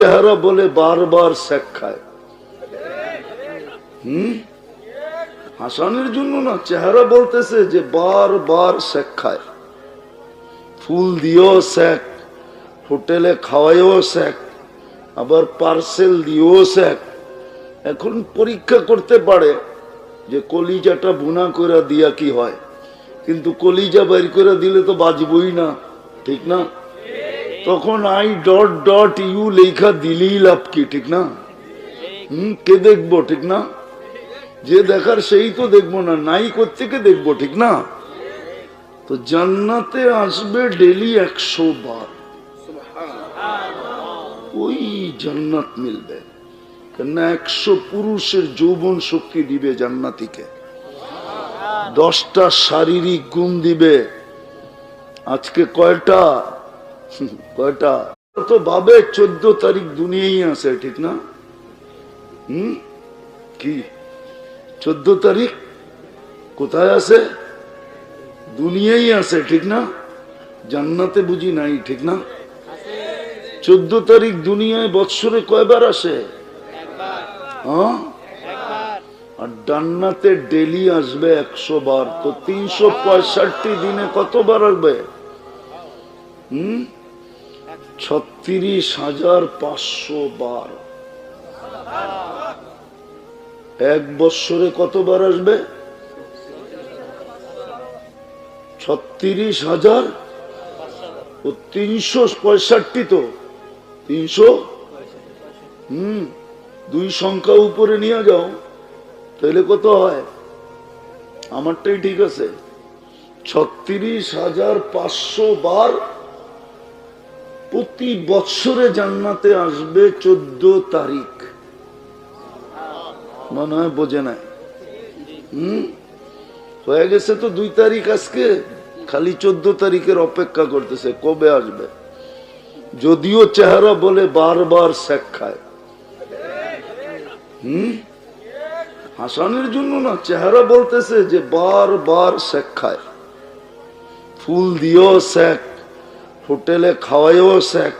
চেহারা বলে বারবার শেখ খায়। হুম? হাসানের জন্য না, চেহারা বলতেছে যে বারবার শেখ খায়। ফুল দিয়েও শেখ, হোটেলে খাওয়াইও শেখ, আবার পার্সেল দিয়েও শেখ। এখন পরীক্ষা করতে পারে যে কলিজাটা বুনা করে দিয়া কি হয়। কিন্তু কলিজা বের করে দিলে তো বাজবই না, ঠিক না? তখন আই ডট ডট ইউ লেখা দিলেই লাভ কি, ঠিক না? হম, কে দেখব, ঠিক না? যে দেখার সেই তো দেখব না, নাই কোথেকে দেখব, ঠিক না? তো জান্নাতে আসবে ডেলি একশো বার। ওই জান্নাত মিলবে। কেননা একশো পুরুষের যৌবন শক্তি দিবে জান্নাতিকে। দশটা শারীরিক গুণ দিবে। আজকে কয়টা? কয়টা? তো ভাবে চোদ্দ তারিখ দুনিয়াই আছে, ঠিক না? হুম? কি? চোদ্দ তারিখ? কোথায় আছে? দুনিয়াই আছে, ঠিক না? জান্নাতে বুঝি নাই, ঠিক না? চোদ্দ তারিখ দুনিয়ায় বৎসরে কয়বার আসে? হ্যাঁ? আর ডান্নাতে ডেলি আসবে একশো বার, তো তিনশো পঁয়ষট্টি দিনে কতবার আসবে? হুম? ছত্রিশ হাজার পাঁচশো বার। এক বৎসরে কতবার আসবে? ছত্রিশ হাজার ও তিনশো পঁয়ষট্টি তো। তিনশো? হম, দুই সংখ্যা উপরে নিয়ে যাও, তাহলে কত হয়? আমারটাই ঠিক আছে। ছত্রিশ হাজার পাঁচশো বার প্রতি বৎসরে জান্নাতে আসবে চোদ্দ তারিখ। মনে হয় বোঝে নাই হম? হয়ে গেছে তো দুই তারিখ আজকে। খালি চোদ্দ তারিখের অপেক্ষা করতেছে, কবে আসবে? যদিও চেহারা বলে বারবার শেখ খায়। হম? হাসানের জন্য না, চেহারা বলতেছে যে বারবার শেখ খায়। ফুল দিয়েও শেখ হোটেলে খাওয়াইও শেখ